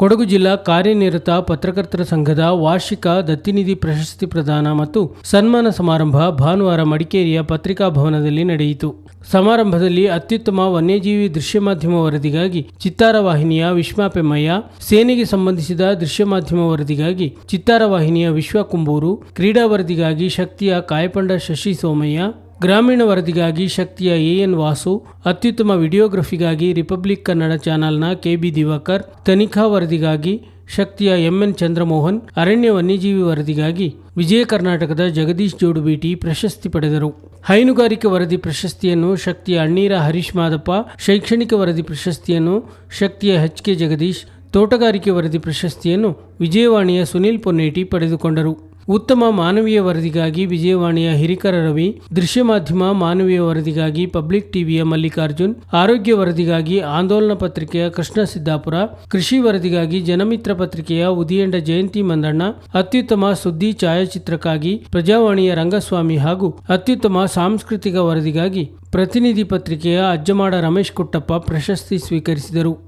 ಕೊಡಗು ಜಿಲ್ಲಾ ಕಾರ್ಯನಿರತ ಪತ್ರಕರ್ತರ ಸಂಘದ ವಾರ್ಷಿಕ ದತ್ತಿನಿಧಿ ಪ್ರಶಸ್ತಿ ಪ್ರದಾನ ಮತ್ತು ಸನ್ಮಾನ ಸಮಾರಂಭ ಭಾನುವಾರ ಮಡಿಕೇರಿಯ ಪತ್ರಿಕಾ ಭವನದಲ್ಲಿ ನಡೆಯಿತು. ಸಮಾರಂಭದಲ್ಲಿ ಅತ್ಯುತ್ತಮ ವನ್ಯಜೀವಿ ದೃಶ್ಯ ಮಾಧ್ಯಮ ವರದಿಗಾಗಿ ಚಿತ್ತಾರ ವಾಹಿನಿಯ ವಿಶ್ವ ಪೆಮ್ಮಯ್ಯ ಸೇನೆಗೆ ಸಂಬಂಧಿಸಿದ ದೃಶ್ಯ ಮಾಧ್ಯಮ ವರದಿಗಾಗಿ ಚಿತ್ತಾರ ವಾಹಿನಿಯ ವಿಶ್ವ ಕುಂಬೂರು, ಕ್ರೀಡಾ ವರದಿಗಾಗಿ ಶಕ್ತಿಯ ಕಾಯಪಂಡ ಶಶಿ ಸೋಮಯ್ಯ ಗ್ರಾಮೀಣ ವರದಿಗಾಗಿ ಶಕ್ತಿಯ ಎಎನ್ ವಾಸು, ಅತ್ಯುತ್ತಮ ವಿಡಿಯೋಗ್ರಫಿಗಾಗಿ ರಿಪಬ್ಲಿಕ್ ಕನ್ನಡ ಚಾನೆಲ್ನ ಕೆಬಿ ದಿವಾಕರ್, ತನಿಖಾ ವರದಿಗಾಗಿ ಶಕ್ತಿಯ ಎಂಎನ್ ಚಂದ್ರಮೋಹನ್, ಅರಣ್ಯ ವನ್ಯಜೀವಿ ವರದಿಗಾಗಿ ವಿಜಯ ಕರ್ನಾಟಕದ ಜಗದೀಶ್ ಜೋಡುಬೀಟಿ ಪ್ರಶಸ್ತಿ ಪಡೆದರು. ಹೈನುಗಾರಿಕೆ ವರದಿ ಪ್ರಶಸ್ತಿಯನ್ನು ಶಕ್ತಿಯ ಅಣ್ಣೀರ ಹರೀಶ್ ಮಾದಪ್ಪ, ಶೈಕ್ಷಣಿಕ ವರದಿ ಪ್ರಶಸ್ತಿಯನ್ನು ಶಕ್ತಿಯ ಎಚ್ ಕೆ ಜಗದೀಶ್, ತೋಟಗಾರಿಕೆ ವರದಿ ಪ್ರಶಸ್ತಿಯನ್ನು ವಿಜಯವಾಣಿಯ ಸುನೀಲ್ ಪೊನ್ನೇಟಿ ಪಡೆದುಕೊಂಡರು. ಉತ್ತಮ ಮಾನವೀಯ ವರದಿಗಾಗಿ ವಿಜಯವಾಣಿಯ ಹಿರಿಕರ ರವಿ, ದೃಶ್ಯ ಮಾಧ್ಯಮ ಮಾನವೀಯ ವರದಿಗಾಗಿ ಪಬ್ಲಿಕ್ ಟಿವಿಯ ಮಲ್ಲಿಕಾರ್ಜುನ್, ಆರೋಗ್ಯ ವರದಿಗಾಗಿ ಆಂದೋಲನ ಪತ್ರಿಕೆಯ ಕೃಷ್ಣ ಸಿದ್ದಾಪುರ, ಕೃಷಿ ವರದಿಗಾಗಿ ಜನಮಿತ್ರ ಪತ್ರಿಕೆಯ ಉದಿಯಂಡ ಜಯಂತಿ ಮಂದಣ್ಣ, ಅತ್ಯುತ್ತಮ ಸುದ್ದಿ ಛಾಯಾಚಿತ್ರಕ್ಕಾಗಿ ಪ್ರಜಾವಾಣಿಯ ರಂಗಸ್ವಾಮಿ ಹಾಗೂ ಅತ್ಯುತ್ತಮ ಸಾಂಸ್ಕೃತಿಕ ವರದಿಗಾಗಿ ಪ್ರತಿನಿಧಿ ಪತ್ರಿಕೆಯ ಅಜ್ಜಮಾಡ ರಮೇಶ್ ಕುಟ್ಟಪ್ಪ ಪ್ರಶಸ್ತಿ ಸ್ವೀಕರಿಸಿದರು.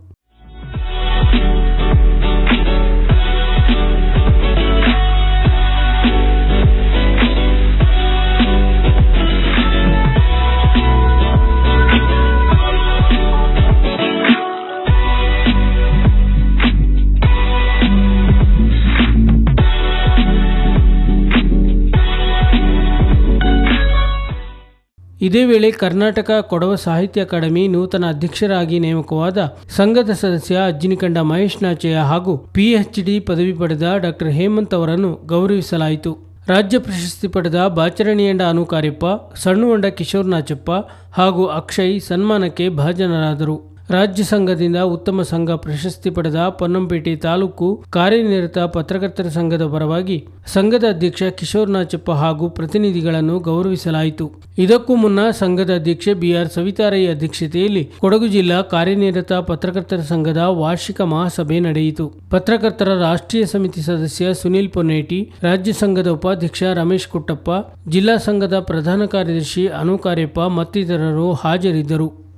ಇದೇ ವೇಳೆ ಕರ್ನಾಟಕ ಕೊಡವ ಸಾಹಿತ್ಯ ಅಕಾಡೆಮಿ ನೂತನ ಅಧ್ಯಕ್ಷರಾಗಿ ನೇಮಕವಾದ ಸಂಘದ ಸದಸ್ಯ ಅಜ್ಜಿನಿಕಂಡ ಮಹೇಶ್ ನಾಚಯ್ಯ ಹಾಗೂ ಪಿಎಚ್ಡಿ ಪದವಿ ಪಡೆದ ಡಾಕ್ಟರ್ ಹೇಮಂತ್ ಅವರನ್ನು ಗೌರವಿಸಲಾಯಿತು. ರಾಜ್ಯ ಪ್ರಶಸ್ತಿ ಪಡೆದ ಬಾಚರಣಿಯಂಡ ಅನು ಕಾರ್ಯಪ್ಪ ಸಣ್ಣುವಂಡ ಕಿಶೋರ್ ನಾಚಪ್ಪ ಹಾಗೂ ಅಕ್ಷಯ್ ಸನ್ಮಾನಕ್ಕೆ ಭಾಜನರಾದರು. ರಾಜ್ಯ ಸಂಘದಿಂದ ಉತ್ತಮ ಸಂಘ ಪ್ರಶಸ್ತಿ ಪಡೆದ ಪೊನ್ನಂಪೇಟೆ ತಾಲೂಕು ಕಾರ್ಯನಿರತ ಪತ್ರಕರ್ತರ ಸಂಘದ ಪರವಾಗಿ ಸಂಘದ ಅಧ್ಯಕ್ಷ ಕಿಶೋರ್ ನಾಚಪ್ಪ ಹಾಗೂ ಪ್ರತಿನಿಧಿಗಳನ್ನು ಗೌರವಿಸಲಾಯಿತು. ಇದಕ್ಕೂ ಮುನ್ನ ಸಂಘದ ಅಧ್ಯಕ್ಷೆ ಬಿಆರ್ ಸವಿತಾರೈ ಅಧ್ಯಕ್ಷತೆಯಲ್ಲಿ ಕೊಡಗು ಜಿಲ್ಲಾ ಕಾರ್ಯನಿರತ ಪತ್ರಕರ್ತರ ಸಂಘದ ವಾರ್ಷಿಕ ಮಹಾಸಭೆ ನಡೆಯಿತು. ಪತ್ರಕರ್ತರ ರಾಷ್ಟ್ರೀಯ ಸಮಿತಿ ಸದಸ್ಯ ಸುನೀಲ್ ಪೊನ್ನೇಟಿ, ರಾಜ್ಯ ಸಂಘದ ಉಪಾಧ್ಯಕ್ಷ ರಮೇಶ್ ಕುಟ್ಟಪ್ಪ, ಜಿಲ್ಲಾ ಸಂಘದ ಪ್ರಧಾನ ಕಾರ್ಯದರ್ಶಿ ಅನು ಕಾರ್ಯಪ್ಪ ಮತ್ತಿತರರು ಹಾಜರಿದ್ದರು.